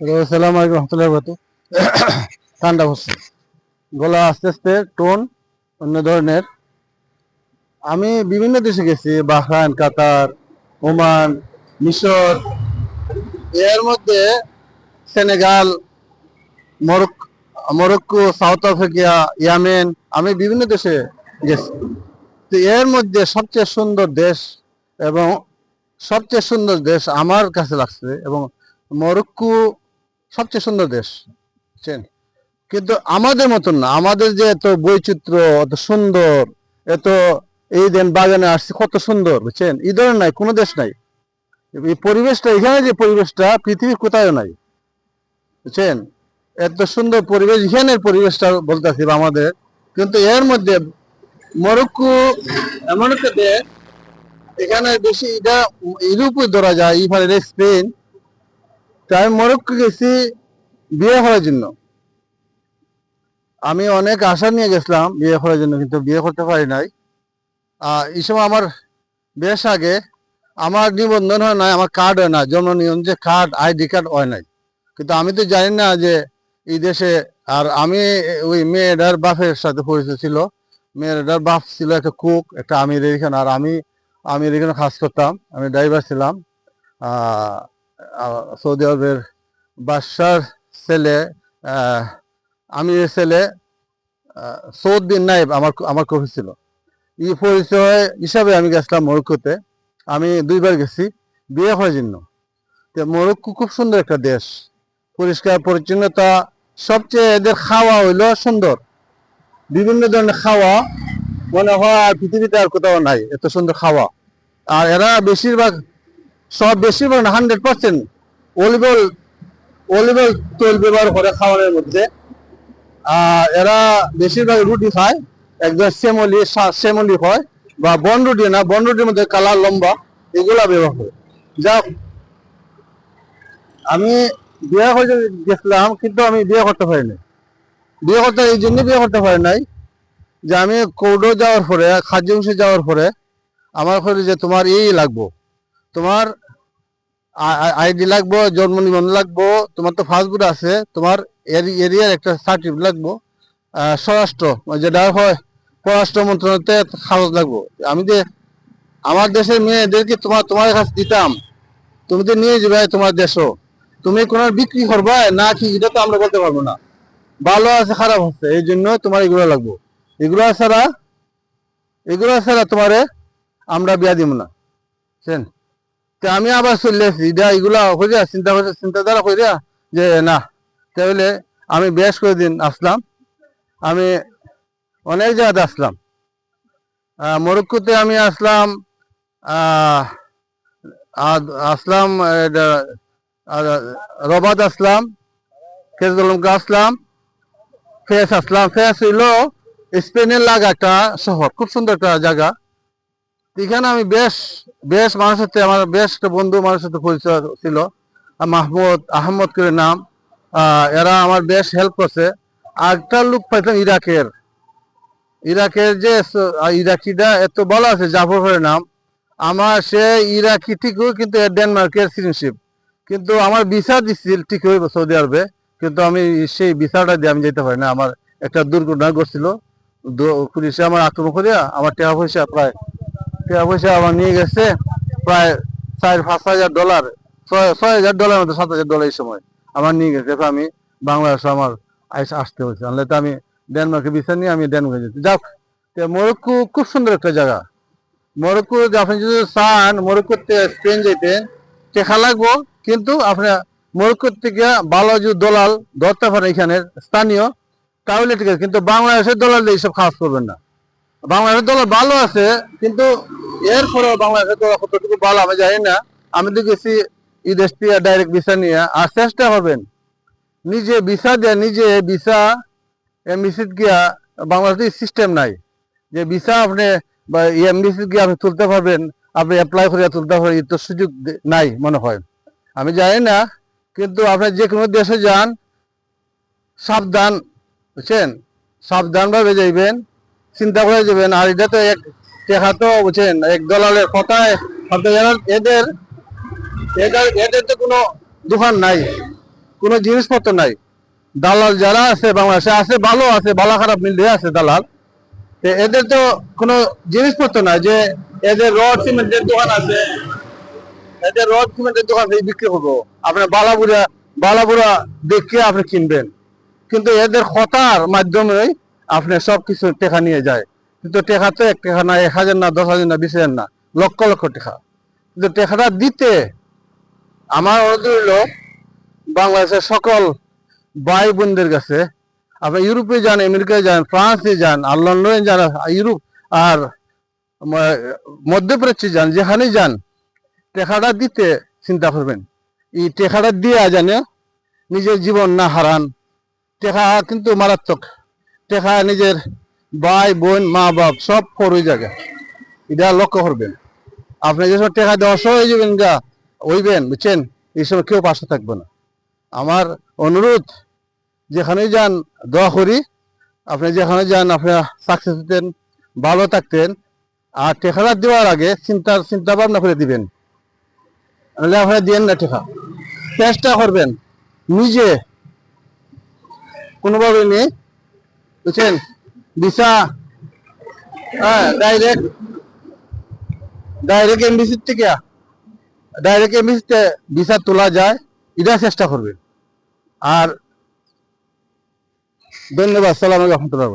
আসসালামু আলাইকুম রহমতুল্লাহ বরকাতুহ। ঠান্ডা হচ্ছে গলা আস্তে আস্তে টোন অন্য ধরনের। আমি বিভিন্ন দেশে গেছি, বাহরাইন, কাতার, ওমান, মিশর। এর মধ্যে সেনেগাল মরক মরক্কো, সাউথ আফ্রিকা, ইয়ামেন, আমি বিভিন্ন দেশে গেছি। তো এর মধ্যে সবচেয়ে সুন্দর দেশ এবং সবচেয়ে সুন্দর দেশ আমার কাছে লাগছে এবং মরক্কো সবচেয়ে সুন্দর দেশ চেন কিন্তু আমাদের মতন না, আমাদের যে এত বৈচিত্র্য, এত সুন্দর, এত এই দেন বাগানে আসছে, কত সুন্দর, বুঝছেন? এই ধরনের নাই, কোনো দেশ নাই। এই পরিবেশটা, এখানে যে পরিবেশটা, পৃথিবীর কোথাও নাই, বুঝছেন? এত সুন্দর পরিবেশ, এখানের পরিবেশটা বলতেছি আমাদের, কিন্তু এর মধ্যে মরক্কো এমন একটা দেশ, এখানে বেশি এটা, ইউরোপে ধরা যায় ইফালে স্পেন তাই মরক্কো গেছি বিয়ে করার জন্য। আমি অনেক আশা নিয়ে গেছিলাম বিয়ে করার জন্য, কিন্তু বিয়ে করতে পারি নাই। এই সময় আমার বেশ আগে আমার নিবন্ধন হয় নাই, আমার কার্ড হয় না জন্ম নিবন্ধন যে কার্ড আইডি কার্ড হয় নাই। কিন্তু আমি তো জানি না যে এই দেশে, আর আমি ওই মেয়েটার বাপের সাথে পরিচয় ছিল। মেয়েটার বাপ ছিল একটা কুক একটা আমির এখানে, আর আমি আমির এখানে কাজ করতাম, আমি ড্রাইভার ছিলাম। সৌদি আরবের বাদশার ছেলে আমিরের ছেলে আহ, সৌদ বিন নাইব আমার আমার কফি ছিল। এই পরিচয় হিসাবে আমি গেছিলাম মরক্কোতে। আমি দুইবার গেছি বিয়ে হওয়ার জন্য। তো মরক্কো খুব সুন্দর একটা দেশ। পরিষ্কার পরিচ্ছন্নতা সবচেয়ে এদের খাওয়া হইল সুন্দর। বিভিন্ন ধরনের খাওয়া মনে হয় পৃথিবীতে আর কোথাও নাই এত সুন্দর খাওয়া। আর এরা বেশিরভাগ সব বেশিরভাগ hundred percent olive oil olive oil তেল ব্যবহার করে খাবারের মধ্যে। আর এরা বেশিরভাগ রুটি খায়, একদম সেমলি সেমলি হয়, বা বন রুটি না, বন রুটির মধ্যে কালার লম্বা, এগুলা ব্যবহার করে। যা আমি বিয়ে করতে গেছিলাম কিন্তু আমি বিয়ে করতে পারিনি বিয়ে করতে, এই জন্য বিয়ে করতে পারি নাই, যে আমি কৌডো যাওয়ার পরে খাদ্যংশে যাওয়ার পরে, আমার ঘরে যে তোমার এই লাগবো। তোমার আইডি লাগবো, জন্ম নিবন্ধন লাগবো, তোমার তো ফাস্টফুড আছে, তোমার এরিয়ার একটা সার্টিফিকেট লাগবো। স্বরাষ্ট্র যেটা হয়, পররাষ্ট্র মন্ত্রণালয়তে কাগজ লাগবো। আমি যে আমার দেশের মেয়েদেরকে তোমার তোমার কাছে দিতাম, তুমি তো নিয়ে যাবে তোমার দেশও তুমি কোন বিক্রি করবা না কি, এটা তো আমরা বলতে পারব না। ভালো আছে, খারাপ আছে, এই জন্য তোমার এগুলো লাগবো। এগুলো ছাড়া এগুলো ছাড়া তোমারে আমরা বিয়া দিব না। আমি আবার চলে আসছি। এটা এগুলা হইয়া চিন্তা করে চিন্তাধারা করিয়া যে না, তাহলে আমি বেশ কয়েকদিন আসলাম। আমি অনেক জায়গাতে আসলাম। মরক্কোতে আমি আসলাম আসলাম রবাদ আসলাম কেজলমকা আসলাম, ফেস আসলাম। ফেস হইল স্পেনের লাগা একটা শহর, খুব সুন্দর একটা জায়গা। এখানে আমি বেশ বেশ মানুষের সাথে আমার বেশ একটা বন্ধু মানুষের সাথে পরিচয় ছিল মাহমুদ আহমদ করে নাম। এরা আমার বেশ হেল্প করছে। আরেকটা লোক পাইতাম ইরাকের। ইরাকের যে ইরাকিটা এত ভালো আছে, জাফর করে নাম। আমার সে ইরাকি ঠিকই কিন্তু ডেনমার্কের সিটিজেনশিপ কিন্তু আমার ভিসা দিচ্ছিল ঠিক হইব সৌদি আরবে। কিন্তু আমি সেই ভিসাটা দিয়ে আমি যেতে পারি না। আমার একটা দুর্ঘটনা ঘটছিল। পুলিশে আমার আক্রমণ করিয়া আমার টাকা পয়সা প্রায় টাকা পয়সা আমার নিয়ে গেছে, প্রায় চার, পাঁচ হাজার ডলার ছয় ছয় হাজার ডলার মতো, সাত হাজার ডলার এই সময় আমার নিয়ে গেছে। এরপর আমি বাংলাদেশে আমার আইসা আসতে হয়েছে। নাহলে তো আমি ডেনমার্কে ভিসা নিয়ে আমি ডেনমার্কে যেতে যাক মরক্কো খুব সুন্দর একটা জায়গা। মরক্কো আপনি যদি চান মরক্কোতে স্পেন যেতে টেকা লাগবো, কিন্তু আপনার মরক্কোর থেকে ভালো দলাল ধরতে পারেন এখানের স্থানীয়। তাহলে ঠিক আছে, কিন্তু বাংলাদেশের দলাল এইসব খাস করবেন না। বাংলাদেশের দলাল ভালো আছে, কিন্তু এরপরেও বাংলাদেশের দলাল কতটুকু ভালো আমি জানি না। আমি তো গেছি এই দেশ ডাইরেক্ট ভিসা নিয়ে, আর চেষ্টা করবেন, নিজে ভিসা দেয়া, নিজে ভিসা এমবিসিত গিয়া বাংলাদেশে সিস্টেম নাই। যে ভিসা আপনি বা এমবিসি গিয়ে আপনি তুলতে পারবেন, আপনি অ্যাপ্লাই করে তুলতে পারবেন তো সুযোগ নাই মনে হয়। আমি জানি না, কিন্তু আপনি যে কোনো দেশে যান, সাবধান, বুঝছেন? সাবধানভাবে যাইবেন। চিন্তা করে যাবেন। আর এটা তো এক তো বুঝছেন, এক দলালের কথায় এদের এদের এদের তো কোনো দোকান নাই, কোনো জিনিসপত্র নাই। দালাল যারা আছে, বাংলাদেশে আছে, ভালো আছে, ভালো খারাপ মিলিয়ে আছে দালাল। এদের তো কোনো জিনিসপত্র নাই যে এদের রড সিমেন্টের দোকান আছে। এদের রড সিমেন্টের দোকান থেকে বিক্রি করব। আপনার বালাবুড়া বালাবুড়া দেখে আপনি কিনবেন। কিন্তু এদের কথার মাধ্যমে আপনি সব কিছু টেকা নিয়ে যায়। কিন্তু টেকা তো এক টাকা না এক হাজার না, দশ হাজার না, বিশ হাজার না, লক্ষ লক্ষ টাকা। কিন্তু টেকাটা দিতে আমার অনুরোধ বাংলাদেশের সকল ভাই বোনদের কাছে, আপনি ইউরোপে যান, আমেরিকায় যান, ফ্রান্সে যান, আর লন্ডনে যান ইউরোপ, আর মধ্যপ্রাচ্যে যান যেখানেই যান, টেকাটা দিতে চিন্তা করবেন। এই টেকাটা দিয়ে জানে নিজের জীবন না হারান। টেকা কিন্তু মারাত্মক। টেকা নিজের ভাই, বোন, মা, বাপ, সব পড়ে যাবে। এটা লক্ষ্য করবেন। আপনি যে সময় টেকা দেওয়া হয়ে যাবেন গা, হইবেন, বুঝছেন? এই সময় কেউ পাশে থাকবে না। আমার অনুরোধ যেখানে যান, দোয়া করি। আপনি যেখানে যান, আপনি সাকসেস হতেন, ভালো থাকতেন। আর টেকাটা দেওয়ার আগে চিন্তা চিন্তা ভাবনা করে দিবেন। নাহলে আপনারা দিয়েন না টেকা। চেষ্টা করবেন। নিজে কোনোভাবে নিয়ে বুঝছেন? ভিসা হ্যাঁ ডাইরেক্ট ডাইরেক্ট এমবিসির থেকে ডাইরেক্ট এমবিসিতে ভিসা তোলা যায় এটা চেষ্টা করবেন। আর ধন্যবাদ, সালাম রহমতুল্লাহ।